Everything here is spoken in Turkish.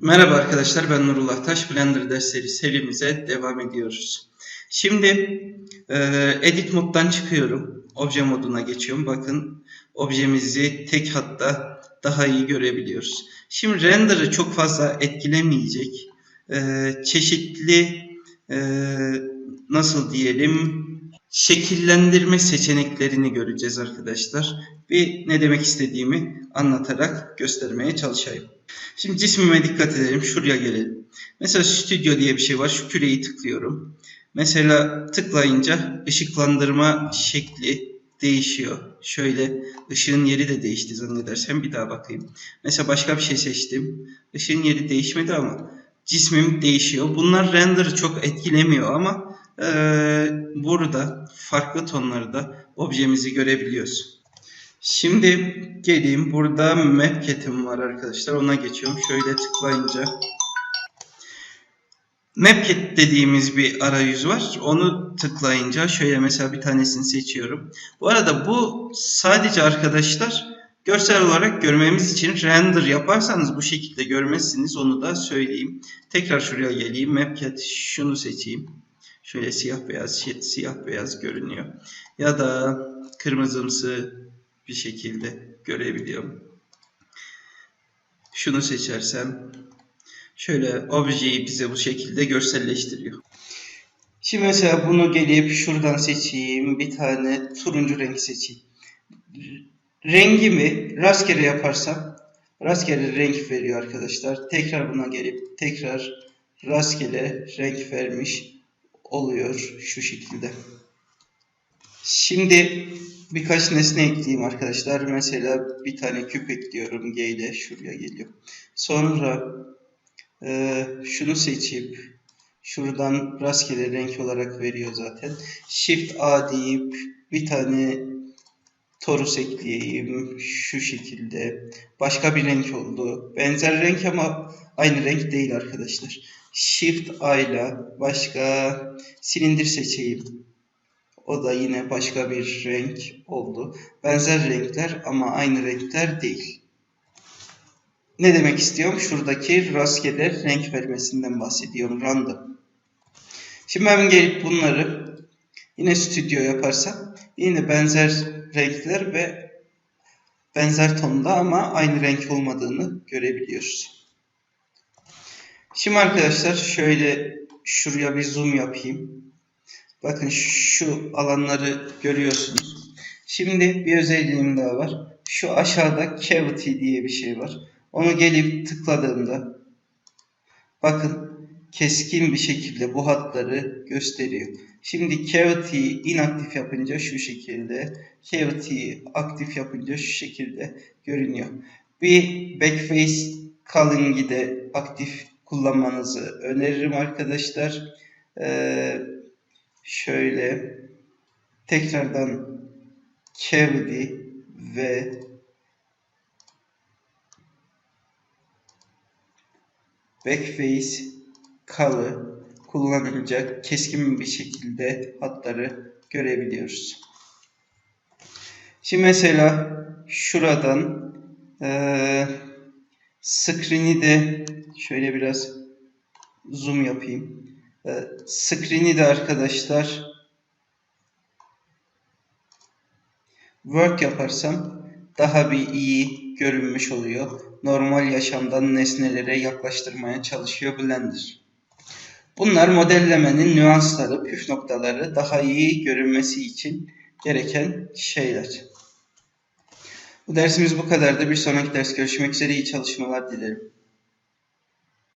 Merhaba arkadaşlar ben Nurullah Taş Blender dersleri serimize devam ediyoruz. Şimdi e, edit moddan çıkıyorum. Obje moduna geçiyorum. Bakın objemizi tek hatta daha iyi görebiliyoruz. Şimdi render'ı çok fazla etkilemeyecek e, çeşitli e, nasıl diyelim şekillendirme seçeneklerini göreceğiz arkadaşlar. Bir ne demek istediğimi anlatarak göstermeye çalışayım. Şimdi cismime dikkat edelim. Şuraya gelelim. Mesela stüdyo diye bir şey var. Şu küreyi tıklıyorum. Mesela tıklayınca ışıklandırma şekli değişiyor. Şöyle ışığın yeri de değişti zannedersem bir daha bakayım. Mesela başka bir şey seçtim. Işığın yeri değişmedi ama cismim değişiyor. Bunlar render'ı çok etkilemiyor ama eee, burada farklı tonlarda objemizi görebiliyoruz. Şimdi geleyim. Burada Mapkit'im var arkadaşlar. Ona geçiyorum. Şöyle tıklayınca Mapkit dediğimiz bir arayüz var. Onu tıklayınca şöyle mesela bir tanesini seçiyorum. Bu arada bu sadece arkadaşlar görsel olarak görmemiz için render yaparsanız bu şekilde görmezsiniz. Onu da söyleyeyim. Tekrar şuraya geleyim. Mapkit şunu seçeyim. Şöyle siyah beyaz siyah beyaz görünüyor. Ya da kırmızımsı bir şekilde görebiliyorum. Şunu seçersem şöyle objeyi bize bu şekilde görselleştiriyor. Şimdi mesela bunu gelip şuradan seçeyim. Bir tane turuncu renk seçeyim. Rengimi rastgele yaparsam rastgele renk veriyor arkadaşlar. Tekrar buna gelip tekrar rastgele renk vermiş oluyor şu şekilde. Şimdi birkaç nesne ekleyeyim arkadaşlar. Mesela bir tane küp ekliyorum. G ile şuraya geliyor. Sonra e, şunu seçip şuradan rastgele renk olarak veriyor zaten. Shift A deyip bir tane torus ekleyeyim. Şu şekilde. Başka bir renk oldu. Benzer renk ama aynı renk değil arkadaşlar. Shift A ile başka silindir seçeyim. O da yine başka bir renk oldu. Benzer renkler ama aynı renkler değil. Ne demek istiyorum? Şuradaki rastgele renk vermesinden bahsediyorum. Random. Şimdi ben gelip bunları yine stüdyo yaparsam yine benzer renkler ve benzer tonda ama aynı renk olmadığını görebiliyoruz. Şimdi arkadaşlar şöyle şuraya bir zoom yapayım. Bakın şu alanları görüyorsunuz. Şimdi bir özelliğim daha var. Şu aşağıda cavity diye bir şey var. Onu gelip tıkladığımda bakın keskin bir şekilde bu hatları gösteriyor. Şimdi cavity'yi inaktif yapınca şu şekilde, cavity'yi aktif yapınca şu şekilde görünüyor. Bir backface coloring'i de aktif kullanmanızı öneririm arkadaşlar. Ee, şöyle tekrardan cavity ve backface color kullanınca keskin bir şekilde hatları görebiliyoruz. Şimdi mesela şuradan e, screen'i de şöyle biraz zoom yapayım. E, screen'i de arkadaşlar work yaparsam daha bir iyi görünmüş oluyor. Normal yaşamdan nesnelere yaklaştırmaya çalışıyor Blender. Bunlar modellemenin nüansları, püf noktaları daha iyi görünmesi için gereken şeyler. Bu dersimiz bu kadardı. Bir sonraki ders görüşmek üzere. İyi çalışmalar dilerim.